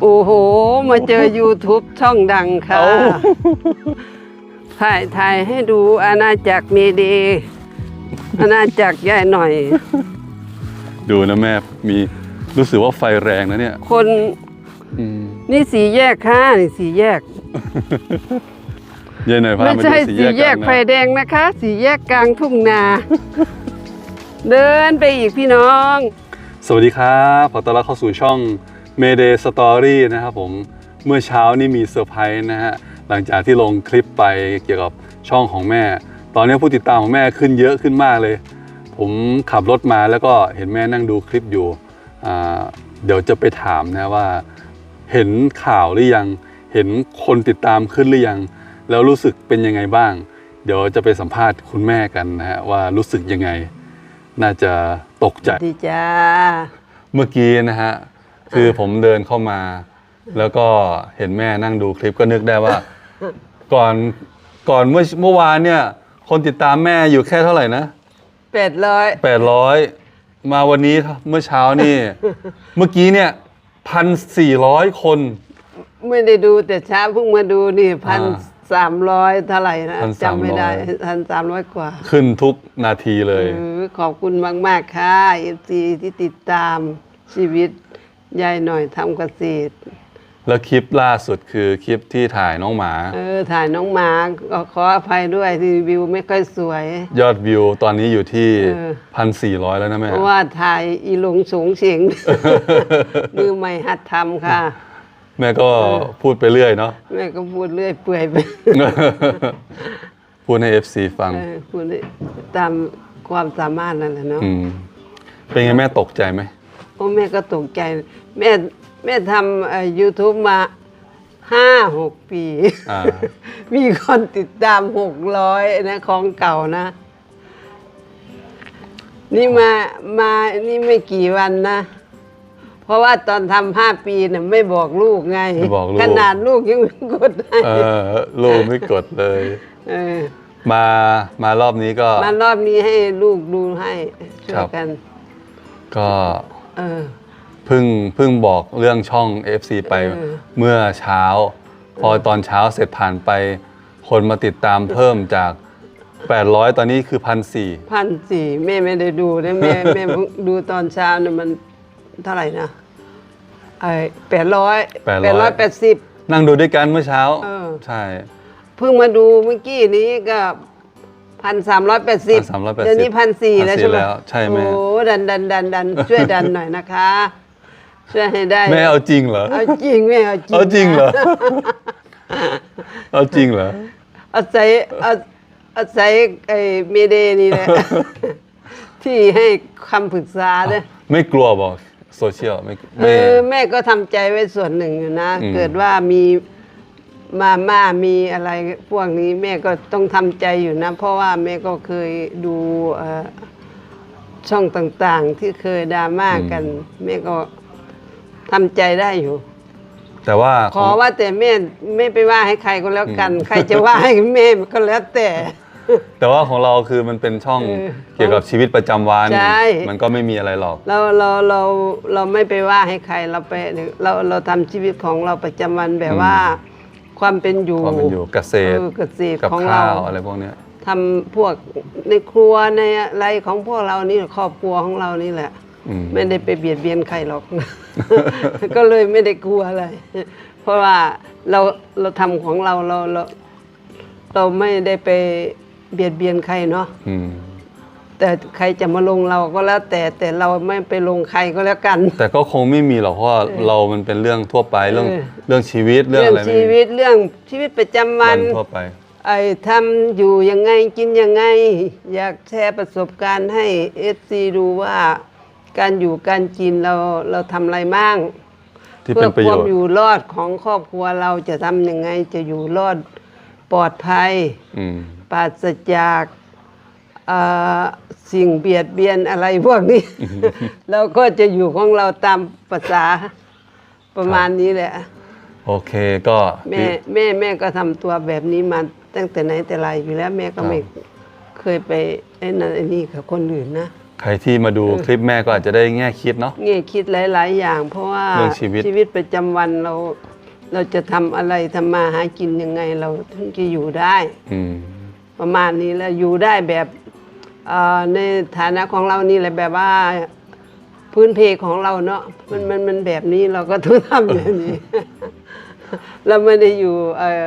โอ้โห มาเจอ YouTube ช่องดังค่ะเอ้าถ่ายถ่ายให้ดูอาณาจักรเมเดี อาณาจักรใหญ่หน่อย ดูนะแม่ มีรู้สึกว่าไฟแรงนะเนี่ย คนอืมนี่สีแยกค่ะนี่สีแยกยายหน่อยพาไม่มาใช่ดูสีแยกนนะไฟแดงนะคะ สีแยกกลางทุ่งนา เดินไปอีกพี่น้อง สวัสดีครับ ขอต้อนรับเข้าสู่ช่อง Mayday Story นะครับผมเมื่อเช้านี่มีเซอร์ไพรส์นะฮะหลังจากที่ลงคลิปไปเกี่ยวกับช่องของแม่ ตอนนี้ผู้ติดตามของแม่ขึ้นเยอะขึ้นมากเลย ผมขับรถมาแล้วก็เห็นแม่นั่งดูคลิปอยู่อ่าเดี๋ยวจะไปถามนะว่า เห็นข่าวหรือยัง เห็นคนติดตามขึ้นหรือยัง แล้วรู้สึกเป็นยังไงบ้าง เดี๋ยวจะไปสัมภาษณ์คุณแม่กันนะฮะว่ารู้สึกยังไง น่าจะตกใจดีจ้าเมื่อกี้นะฮะ คือผมเดินเข้ามา แล้วก็เห็นแม่นั่งดูคลิปก็นึกได้ว่า ก่อนก่อนเมื่อเมื่อวานเนี่ย คนติดตามแม่อยู่แค่เท่าไหร่นะเป็ดร้อยแปดร้อยมาวันนี้เมื่อเช้านี่ เมื่อกี้เนี่ยพันสี่ร้อยคน ไม่ได้ดูแต่เช้าเพิ่งมาดูนี่พันอ่าสามร้อยเท่าไหร่นะ1,300จำไม่ได้พันสามร้อยกว่า ขึ้นทุกนาทีเลยเออขอบคุณมาก ๆ ค่ะเอฟซีที่ติดตามชีวิต ยายหน่อยทำเกษตร แล้วคลิปล่าสุดคือคลิปที่ถ่ายน้องหมา เออ ถ่ายน้องหมาก็ขออภัยด้วยที่วิวไม่ค่อยสวย ยอดวิวตอนนี้อยู่ที่เออ พันสี่ร้อยแล้วนะแม่เพราะว่าถ่ายอีหลงสูงเสียง มือใหม่หัดทำค่ะ แม่ก็พูดไปเรื่อยเนาะ แม่ก็พูดเรื่อยเปื่อยไป พูดให้ FC ฟัง เออพูดตามความสามารถนั่นแหละเนาะ อืม เป็นไงแม่ตกใจไหม โอ้แม่ก็ตกใจ แม่แม่ทำยูทูบมาห้าหกปี อ่า มีคนติดตามหกร้อยนะของเก่านะ นี่มามานี่ไม่กี่วันนะ เพราะว่าตอนทำห้าปีน่ะไม่บอกลูกไง ไม่บอกลูก ขนาดลูกยังไม่กดให้เออลูกไม่กดเลย เออมามารอบนี้ก็ มารอบนี้ให้ลูกดูให้ช่วครัยบ กัน ก็ เออ เพิ่งเพิ่งบอกเรื่องช่อง FC ไปเออ เมื่อเช้า พอตอนเช้าเสร็จผ่านไป คนมาติดตามเพิ่มจาก 800 ตอนนี้คือพันสี่พันสี่แม่ไม่ได้ดูนะแม่ แม่เพิ่งดูตอนเช้าเนี่ยมันเท่าไหร่นะไอ้แปดร้อยแปดร้อยแปดสิบ นั่งดูด้วยกันเมื่อเช้า เออ ใช่ เพิ่งมาดูเมื่อกี้นี้ก็ พันสามร้อยแปดสิบ1,380เดี๋ยวนี้พันสี่แล้วใช่ไหมแล้วใช่แม่โอ้ดันดันดันดันช่วยดันหน่อยนะคะช่วยให้ได้แม่เอาจริงเหรอเอาจริงแม่เอาจริงเอาจริงเหรอนะเอาจริงเหรออาศัยเอาอาศัยไอ้เมเดนี่แหละที่ให้คำปรึกษาเนี่ยไม่กลัวบอกโซเชียลไม่เอไม่อแม่ก็ทำใจไว้ส่วนหนึ่งอยู่นะอืมเกิดว่ามี มาม่ามีอะไรพวกนี้แม่ก็ต้องทำใจอยู่นะ เพราะว่าแม่ก็เคยดูเอ่อช่องต่างๆ ที่เคยดราม่ากัน แม่ก็ทำใจได้อยู่ แต่ว่าขอว่าแต่แม่ไม่ไปว่าให้ใครก็แล้วกัน ใครจะว่าให้แม่ก็แล้วแต่ แต่ว่าของเราคือมันเป็นช่องเออเกี่ยวกับชีวิตประจำวันใช่มันก็ไม่มีอะไรหรอก เราเราเราเราไม่ไปว่าให้ใครเราไปเราเราทำชีวิตของเราประจำวันแบบว่า ความเป็นอยู่ความเป็นอยู่เกษตรเออเกษตรกับของข้าเราวอะไรพวกเนี้ยทำพวกในครัวในอะไรของพวกเรานี่ครอบครัวของเรานี่แหละ อืม ไม่ได้ไปเบียดเบียนใครหรอก ก็เลยไม่ได้กลัวอะไร เพราะว่าเราเราทำของเราเราเรา เราไม่ได้ไปเบียดเบียนใครเนาะ อืม แต่ใครจะมาลงเราก็แล้วแต่แต่เราไม่ไปลงใครก็แล้วกัน แต่ก็คงไม่มีหรอกเพราะว่าเรามันเป็นเรื่องทั่วไปเรื่องเออเรื่องชีวิตเรื่องเรื่องอะไรไม่ชีวิตเรื่องชีวิตประจำวัวันนทั่วไป ไอ้ทำอยู่ยังไงกินยังไง อยากแชร์ประสบการณ์ให้เอฟซีดูว่าการอยู่การกินเราเราทำอะไรบ้าง ที่เพื่เป็อนประคโยวามชน์อยู่รอดของครอบครัวเราจะทำยังไงจะอยู่รอดปลอดภัย อืมปราศจากเอ่อ สิ่งเบียดเบียนอะไรพวกนี้ เราก็จะอยู่ของเราตามภาษาประมาณนี้แหละ โอเคก็แม่แม่แม่ก็ทำตัวแบบนี้มาตั้งแต่ไหนแต่ไรอยู่แล้วแม่ก็ไม่เคยไปไอ้นั่นไอ้นี่กับคนอื่นนะใครที่มาดูคลิปแม่ก็อาจจะได้แง่คิดเนาะเงี้ยคิดหลาย ๆ อย่าง เพราะว่าเรื่องชีวิตชีวิตประจำวันเรา เราจะทำอะไรทำมาหากินยังไงเราถึงจะอยู่ได้ อืมประมาณนี้แล้วอยู่ได้แบบเอ่อ ในฐานะของเรานี่แหละแบบว่าพื้นเพของเราเนาะมันมันมันแบบนี้เราก็ต้องทำแบบนี้ เราไม่ได้อยู่เอ่อ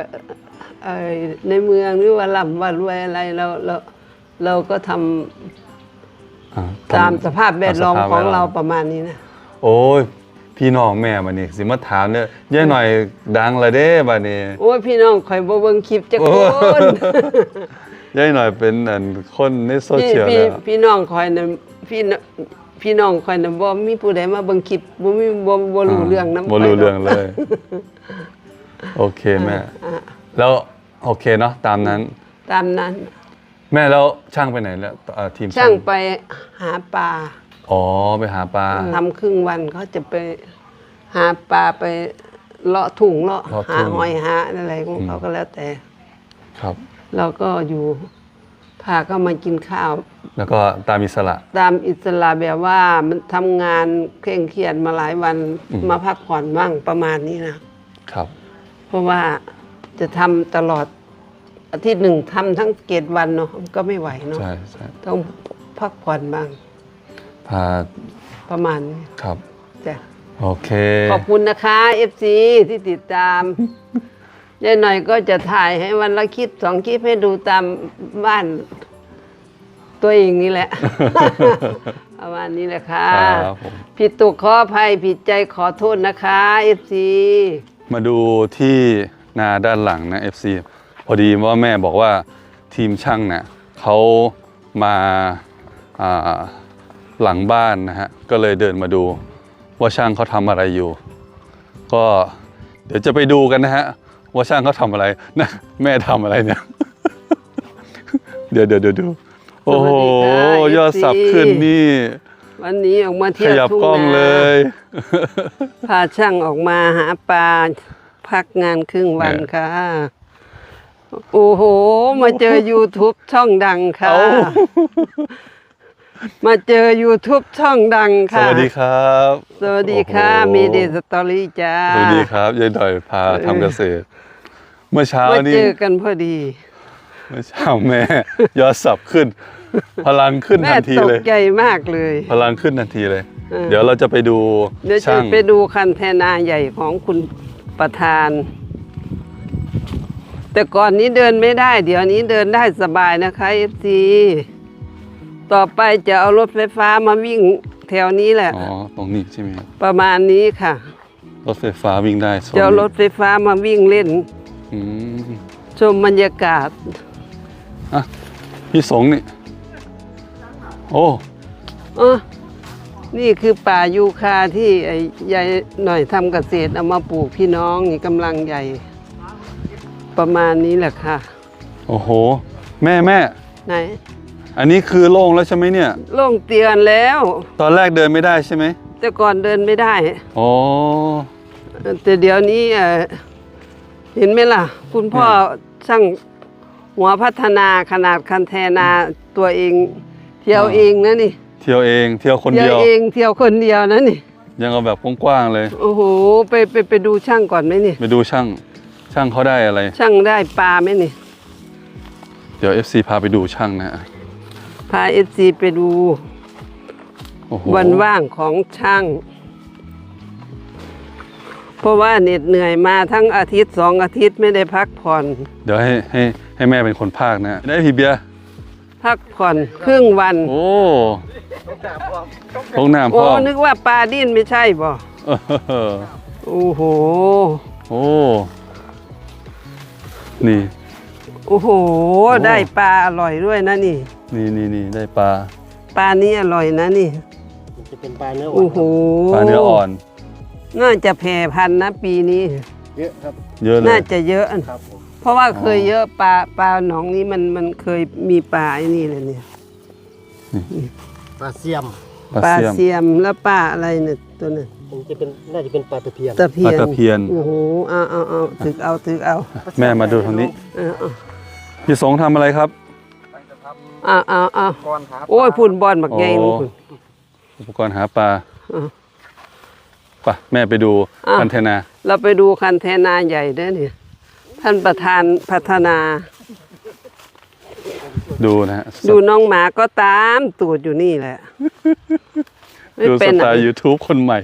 เอ่อในเมืองหรือว่าร่ำว่ารวยอะไรเราเราเราก็ทำอ่ตามสภาพแวดล้อมตามสภาพของเราแวดล้อมประมาณนี้นะโอ้ยพี่น้องแม่มานี่สิมาถามเนี่ยย่ายหน่อยดังละเด้บัดนี้โอ้ยพี่น้องคอยบ่เบิ่งคลิปจักโอ้คน ย่ายหน่อยเป็นอันคนในโซพี่เชียลพี่แล้วพี่น้องคอยน่ะพี่น้องพี่น้องคอยน่ะบ่มีผู้ใดมาเบิ่งคลิปบ่มีบ่บ่รู้เรื่องนำบ่รู้เรื่องเลย โอเคแม่แล้วโอเคเนาะตามนั้น ตามนั้น แม่แล้วช่างไปไหนแล้วเอ่อทีมช่างไปหาปลาอ๋อไปหาปลาทำครึ่งวันเขาจะไปหาปลาไปเลาะถุงเลาะเลาะหาทุ่งหอยหาอะไรของเขาก็แล้วแต่ ครับ เราก็อยู่พาเขามากินข้าว แล้วก็ตามอิสระ ตามอิสระแบบว่ามันทำงานเคร่งเครียดมาหลายวันอืม มาพักผ่อนบ้างประมาณนี้นะครับ เพราะว่าจะทำตลอดอาทิตย์หนึ่งทำทั้งเกตวันเนาะมันก็ไม่ไหวเนาะใช่ใช่ต้องพักผ่อนบ้างพาประมาณนี้ครับ จ้ะ โอเค ขอบคุณนะคะ FC ที่ติดตาม ยายหน่อยก็จะถ่ายให้วันละคลิปสองคลิปให้ดูตามบ้าน ตัวเองนี่แหละ ประมาณนี้แหละค่ะ ครับผม ผิดตุกขออภัยผิดใจขอโทษนะคะ FC มาดูที่นาด้านหลังนะ FC พอดีว่าแม่บอกว่าทีมช่างเนี่ยเขามาอ่าหลังบ้านนะฮะ ก็เลยเดินมาดูว่าช่างเขาทำอะไรอยู่ ก็เดี๋ยวจะไปดูกันนะฮะ ว่าช่างเขาทำอะไรนะแม่ทำอะไรเนี่ย เดี๋ยวเดี๋ยวเดี๋ยวดูโอ้โหสวัสดีค่ะยอดสับขึ้นนี่ วันนี้ออกมาขเที่ยวยับทุ่งกล้องนาเลย พาช่างออกมาหาปลาพักงานครึ่งวันเนี่ยค่ะ โอ้โห มาเจอ YouTube ช่องดังค่ะเอ้ามาเจอ YouTube ช่องดังสค่ะวัสดีครับ สวัสดีค่ะโอ้โหมีเดสตอรี่จ้า สวัสดีครับยายดอยพาทำเกษตร เมื่อเช้ามานี่ เจอกันพอดี เมื่อเช้าแม่ ยอดสับขึ้น พลังขึ้นแม่ทันทีตกเลย ใจมากเลย พลังขึ้นทันทีเลย เออ เดี๋ยวเราจะไปดูเดี๋ยวจะช่างไปดูคันแทนาใหญ่ของคุณประธาน แต่ก่อนนี้เดินไม่ได้ เดี๋ยวนี้เดินได้สบายนะคะเอฟซีต่อไปจะเอารถไฟฟ้ามาวิ่งแถวนี้แหละ อ๋อตรงนี้ใช่ไหมครับประมาณนี้ค่ะ รถไฟฟ้าวิ่งได้โซนจะเอานี้รถไฟฟ้ามาวิ่งเล่น อืมชมบรรยากาศ อะพี่สงนี่ โอ้เออนี่คือป่ายูคาที่ไอ้ยายหน่อยทำเกษตรเอามาปลูกพี่น้องนี่กำลังใหญ่ ประมาณนี้แหละค่ะ โอ้โห แม่แม่ ไหน อันนี้คือโล่งแล้วใช่ไหมเนี่ย โล่งเตียนแล้ว ตอนแรกเดินไม่ได้ใช่ไหมแต่ก่อนเดินไม่ได้ อ๋อ แต่เดี๋ยวนี้เอ่อ เห็นไหมล่ะ คุณพ่อช่างหัวพัฒนาขนาดคันแทนาตัวเอง เที่ยวอ่าเองนะนี่ เที่ยวเอง เที่ยวคนเที่ยเดีวยวเองเที่ยวคนเดียวนะนี่ ยังเอาแบบกว้างๆเลย โอ้โหไปไปไปดูช่างก่อนไหมนี่ ไปดูช่าง ช่างเขาได้อะไร ช่างได้ปลาไหมนี่ เดี๋ยว FC พาไปดูช่างนะพาเอฟซีไปดูโอ้โหวันว่างของช่าง เพราะว่าเหน็ดเหนื่อยมาทั้งอาทิตย์สองอาทิตย์ไม่ได้พักผ่อน เดี๋ยวให้ให้ให้แม่เป็นคนพากย์นะ ได้พี่เบียร์พักผ่อนครึ่งวัน โอ้ลงน้ำโอ้พ่อมนึกว่าปลาดิ้นไม่ใช่บ่เออโอ้โหโอ้นี่ โอ้โห ได้ปลาอร่อยด้วยนะนี่ นี่นี่นี่ได้ปลาปลานี้อร่อยนะนี่มันจะเป็นปลาเนื้ออ่อโอ้นโหปลาเนื้ออ่อน น่าจะแผ่พันธุ์นะปีนี้ เยอะครับเยอะเลน่ายจะเยอะ ครับผมเพราะว่าเคยอ๋อเยอะปลาปลาหนองนี้มันมันเคยมีปลาไอ้นี่เลยเนี่ยปลาเสียมปลาปลาเสียมเสียมแล้วปลาอะไรเนี่ยตัวนั้นมันจะเป็นน่าจะเป็นปลาตะเพียนตะเพียนปลาตะเพียน โอ้โหเอาเอาเอาถึกเอาถึกเอาแม่มาดูทางนี้เออเอาพี่สงทำอะไรครับจะทอ้าวอ้าวอ้าวก้อนครับโอ้ยพุ่นบอลบักใหญ่นี่พุ่นอุปกรณ์หาปลาอ่า ไปแม่ไปดูอะคันเทนา เราไปดูคันเทนาใหญ่เด้อเนี่ย ท่านประธานพัฒนา ดูนะฮะดูน้องหมาก็ตามตูดอยู่นี่แหละ ไม่ดูเป็สนไตอะล์ YouTube คนใหม่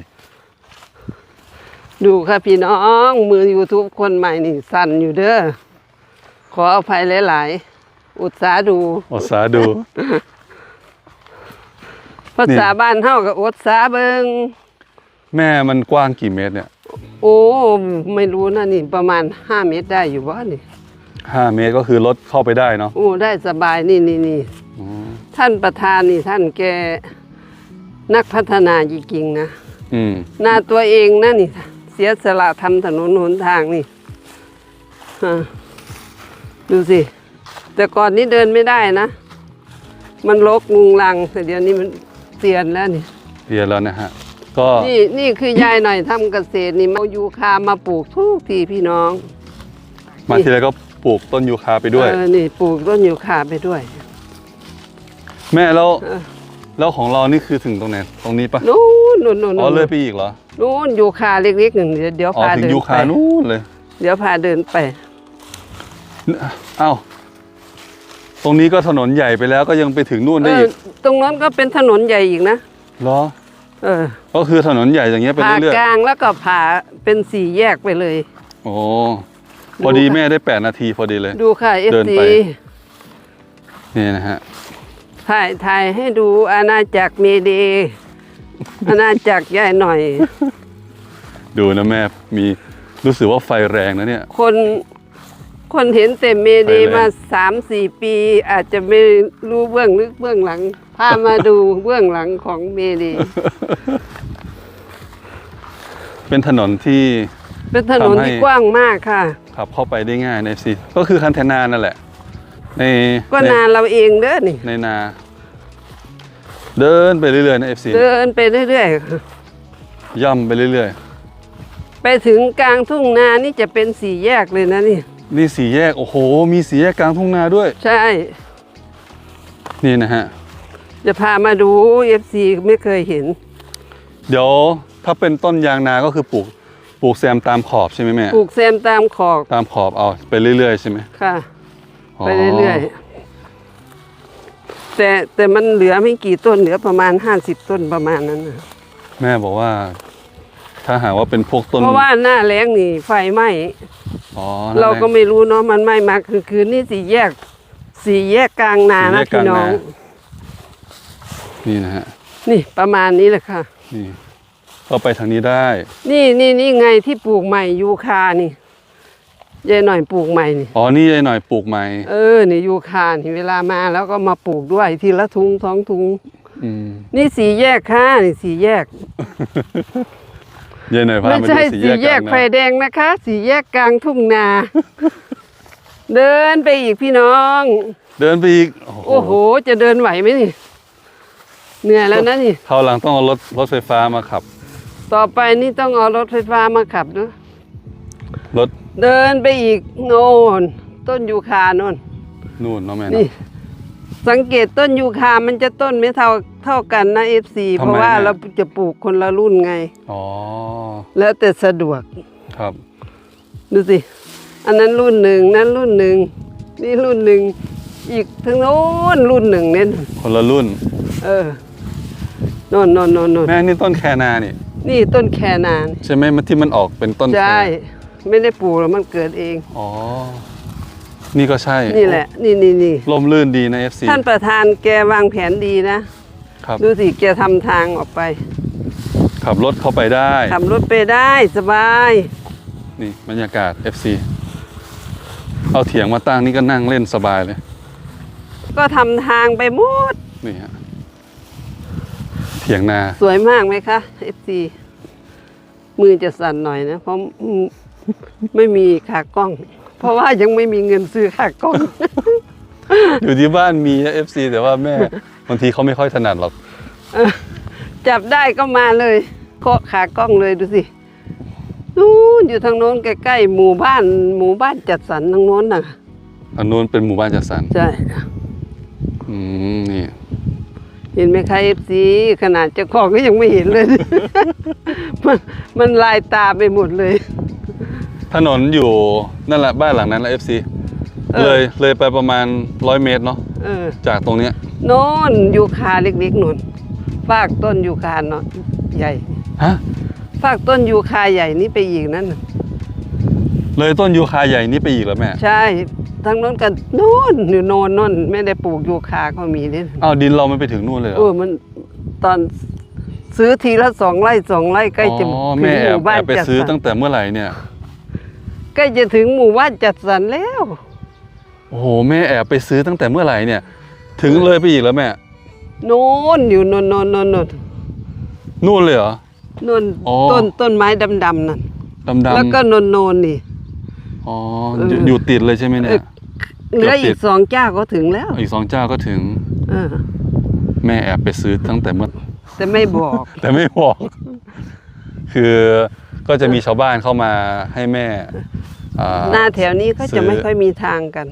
ดูค่ะพี่น้องมือ YouTube คนใหม่นี่สั่นอยู่เด้อขออภัยหลาย ๆ อุตสาห์ดู อดสาดู ภาษาบ้านเฮากับอุตสาห์เบิง แม่มันกว้างกี่เมตรเนี่ยโอ้ไม่รู้นะนี่ประมาณ 5 เมตรได้อยู่บ่นี่ห้าเมตรก็คือรถเข้าไปได้เนาะโอ้ได้สบายนี่นี่นี่อ๋อท่านประธานนี่ท่านแกนักพัฒนาจริงๆนะอืมหน้าตัวเองนะนี่ เสียสละทำถนนหนทางนี่ฮะดูสิ แต่ก่อนนี้เดินไม่ได้นะ มันรกงุงลังแต่เดี๋ยวนี้มันเตียนแล้วนี่ เรียนแล้วนะฮะ ก็นี่นี่คือยายหน่อยทำเกษตรนี่มาเอายูคามาปลูกทุกทีพี่น้องมาทีไรก็ปลูกต้นยูคาไปด้วย เออนี่ปลูกต้นยูคาไปด้วย แม่แล้วเออ แล้วของเรานี่คือถึงตรงไหนตรงนี้ปะนู้นนู้นนู้นอ๋อเลยไปอีกเหรอนู้นยูคาเล็กๆหนึ่งเดี๋ยวเดี๋ยวอ๋อพาถึงเดินยูไปคานู่นเลยเดี๋ยวพาเดินไปเอ้าตรงนี้ก็ถนนใหญ่ไปแล้วก็ยังไปถึงนู่นเอได้ออีกตรงนั้นก็เป็นถนนใหญ่อีกนะ เหรอ เออก็คือถนนใหญ่อย่างเงี้ยไปผ่าเรื่อยกลางแล้วก็ผ่าเป็นสี่แยกไปเลย ๆโอ้พอดีแม่ได้แปดนาทีพอดีเลย ดูค่ะเอเดิฟนซีไป นี่นะฮะ ถ่ายถ่ายให้ดูอาณาจักรเมเดอาณาจักรใหญ่หน่อย ดูนะแม่มีรู้สึกว่าไฟแรงนะเนี่ย คนคนเห็นแต่เมเดไปเลยมาสามสี่ปี อาจจะไม่รู้เบื้องลึกเบื้องหลัง พามาดูเบื้องหลังของเมเดเป็นถนนที่ เป็นถนนทำให้ ที่กว้างมากค่ะ ขับเข้าไปได้ง่ายในซีก็คือคันเทนานั่นแหละ ในก็ในนานเราเองเด้อนี่ ในนา เดินไปเรื่อยๆนะเอฟซีเดินไปเรื่อยๆค่ะย่ำไปเรื่อยไปถึงกลางทุ่งนานี่จะเป็นสี่แยกเลยนะนี่ ๆ นี่สี่แยก โอ้โห มีสี่แยกกลางทุ่งนาด้วย ใช่ นี่นะฮะ จะพามาดู FC ไม่เคยเห็น เดี๋ยวถ้าเป็นต้นยางนาก็คือปลูกปลูกแซมตามขอบใช่ไหมแม่ปลูกแซมตามขอบตามขอบเอาไปเรื่อยๆใช่ไหมค่ะ ไปเรื่อยๆแต่แต่มันเหลือไม่กี่ต้นเหลือประมาณ50ต้นประมาณนั้นนะๆแม่บอกว่า ถ้าหากว่าเป็นพวกต้นเพราะว่าหน้าแล้งนี่ไฟไหม้อ๋อเราก็นั่นแหละ ไม่รู้เนาะมันไหม้มาคือคืนนี่สี่แยกสี่แยกกลางนาสี่แยนะกกลาพี่งนา น้อง นี่นะฮะ นี่ประมาณนี้แหละค่ะ นี่ก็ไปทางนี้ได้ นี่นี่นี่ไงที่ปลูกใหม่ยูคานี่ยายหน่อยปลูกใหม่นี่ อ๋อ นี่ยายหน่อยปลูกใหม่ เออ นี่ยูคานี่เวลามาแล้วก็มาปลูกด้วยทีละทุงท้องทุงอืมนี่สีแยกค่ะนี่สีแยกยายหน่อยพาไม่ไปใช่ดูสีแยกลางไฟแดงนะคะ สีแยกกลางทุ่งนา เดินไปอีกพี่น้อง เดินไปอีก โอ้โห จะเดินไหวไหมนี่ เหนื่อยแล้วนะนี่คราวหลังต้องเอารถรถไฟฟ้ามาขับ ต่อไปนี่ต้องเอารถไฟฟ้ามาขับเนอะรถเดินไปอีกโน่นต้นยูคาโน่น นู่นเนาะแม่นี่เนาะสังเกตต้นยูคา มันจะต้นไม่เท่าเท่ากันนะเอฟซีทำไมเพราะว่าแม่ เราจะปลูกคนละรุ่นไง อ๋อ แล้วแต่สะดวก ครับ ดูสิ อันนั้นรุ่นหนึ่งนั้นรุ่นหนึ่งนี่รุ่นหนึ่ง อีกทั้งโน้นรุ่นหนึ่งเนี่ยคนละรุ่น เออ โน่นโน่นโน่นโน่นแม่นี่ต้นแคนานี่นี่ต้นแคนานใช่ไหมมันที่มันออกเป็นต้นแคใช่ ไม่ได้ปลูกแล้วมันเกิดเอง อ๋อ นี่ก็ใช่ นี่แหละ นี่นี่นี่ลมลื่นดีนะ FC ท่านประธานแกวางแผนดีนะ ครับ ดูสิแกทำทางออกไป ขับรถเข้าไปได้ ขับรถไปได้สบาย นี่บรรยากาศ FC เอาเถียงมาตั้งนี่ก็นั่งเล่นสบายเลย ก็ทำทางไปหมด นี่ฮะ เถียงนา สวยมากไหมคะเอฟซีมือจะสั่นหน่อยนะ เพราะอืมไม่มีขากล้อง เพราะว่ายังไม่มีเงินซื้อขากล้อง อยู่ที่บ้านมีนะ FC แต่ว่าแม่บางทีเขาไม่ค่อยถนัดหรอก จับได้ก็มาเลยเคาะขากล้องเลยดูสินู้นอยู่ทางโน้นใกล้ๆหมู่บ้าน หมู่บ้านจัดสรรทางโน้นน่ะอันนู้นเป็นหมู่บ้านจัดสรรใช่อือืมนี่ เห็นไหมคะเอฟซีขนาดเจ้าของก็ยังไม่เห็นเลย มันมันลายตาไปหมดเลย ถนนอยู่นั่นแหละบ้านหลังนั้นแหละ FC เออ เลยเลยไปประมาณร้อยเมตรเนาะเออจากตรงเนี้ยโน่นยูคาเล็กๆนู่นฟากต้นยูคาเนาะใหญ่ ฮะฟากต้นยูคาใหญ่นี่ไปอีกนั่นน่ะ เลยต้นยูคาใหญ่นี้ไปอีกแล้วแม่ ใช่ทางโน้นกันโน่นอยู่โน่นโน่นไม่ได้ปลูกยูคาก็มีนี่อ้าวดินเรามันไปถึงนู่นเลยเหรเอออมันตอนซื้อทีละสองไร่สองไร่ใกล้จะอ๋อถึแม่งแอหบมู่บ้าแอนบไปจัดซื้อสรตั้รงแต่เมื่อไหร่เนี่ยใกล้จะถึงหมู่บ้านจัดสรรแล้ว โอ้โหแม่แอบไปซื้อตั้งแต่เมื่อไหร่เนี่ย ถึงเลยไปอีกแล้วแม่โน่นอยู่โน่นโน่นโน่นโน่นนู่นเลยเหรอโน่นอ๋อต้นต้นไม้ดำๆนั่นดำดแล้วก็โน่นโน่นนี่ำ อ๋อเออออยู่อยู่ติดเลยใช่ไหมเนี่ย เหลือเกือบติอีดกสองเจ้าก็ถึงแล้วอีกสองเจ้าก็ถึง เออ แม่แอบไปซื้อตั้งแต่เมื่อ แต่ไม่บอก แต่ไม่บอก คือก็จะมีชาวบ้านเข้ามาให้แม่อ่าหน้าแถวนี้ก็ซื้จะอไม่ค่อยมีทางกัน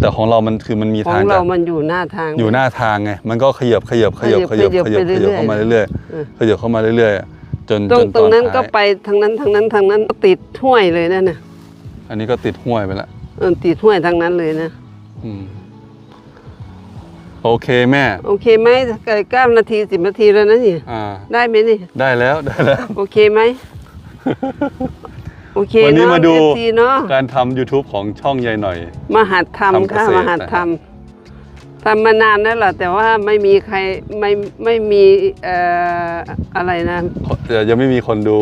แต่ของเรามันคือมันมีขอทางงเราจาก มันอยู่หน้าทาง อยู่หน้าทางไง มันก็ขยับขยับขยับขขยัยับบขยับขยับไปขยับเรื่อยๆเข้ามาเรื่อยเออ ๆ ขยับเข้ามาเรื่อยๆ จนตรจงนตรงนั้นท้ายก็ไปทางนั้นทางนั้นทางนั้นติดห้วยเลยนั่นน่ะ อันนี้ก็ติดห้วยไปละเออติดห้วยทางนั้นเลยนะอืมโอเคแม่ โอเคไหมเกิดเก้านาทีสิบนาทีแล้วนะนี่อ่า ได้ไหมนี่ ได้แล้วได้แล้ว โอเคไหม โอเควันนี้เนาะมาดู FC เนาะการทำ YouTube ของช่องยายหน่อยมหัดทำค่ะทำเกษตรมหัดทำ ทำมานานแล้วล่ะแต่ว่าไม่มีใครไม่ไม่มีเอ่ออะไรนะเดี๋ยวยังไม่มีคนดู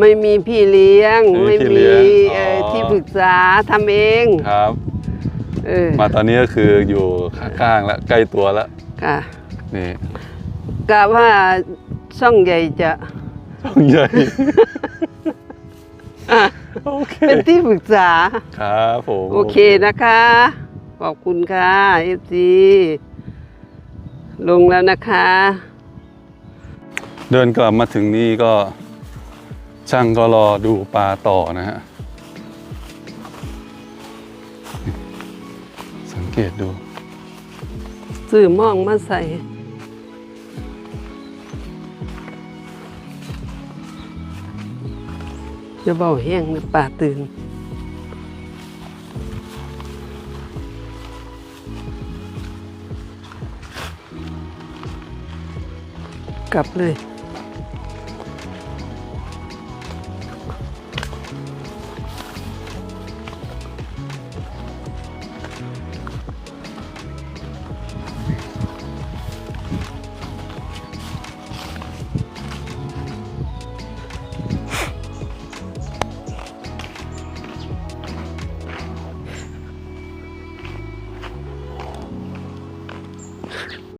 ไม่มีพี่เลี้ยง ไม่มีพี่ไม่มีเลี้ยงเอ่อออ ที่ปรึกษาทำเองครับ เออมาตอนนี้ก็คืออยู่ข้างๆแล้วใกล้ตัวแล้วค่ะนี่กะว่าช่องใหญ่จะช่องใหญ่ อะโอเคเป็นที่ปรึกษา ครับผม โอเคนะคะข อบคุณค่ะเอฟซีลงแล้วนะคะ เดินกลับมาถึงนี่ก็ช่างก็รอดูปลาต่อนะฮะ สังเกตดูซื้อหม่องมาใส่จะเบาแห้งนะป่าตื่น กลับเลย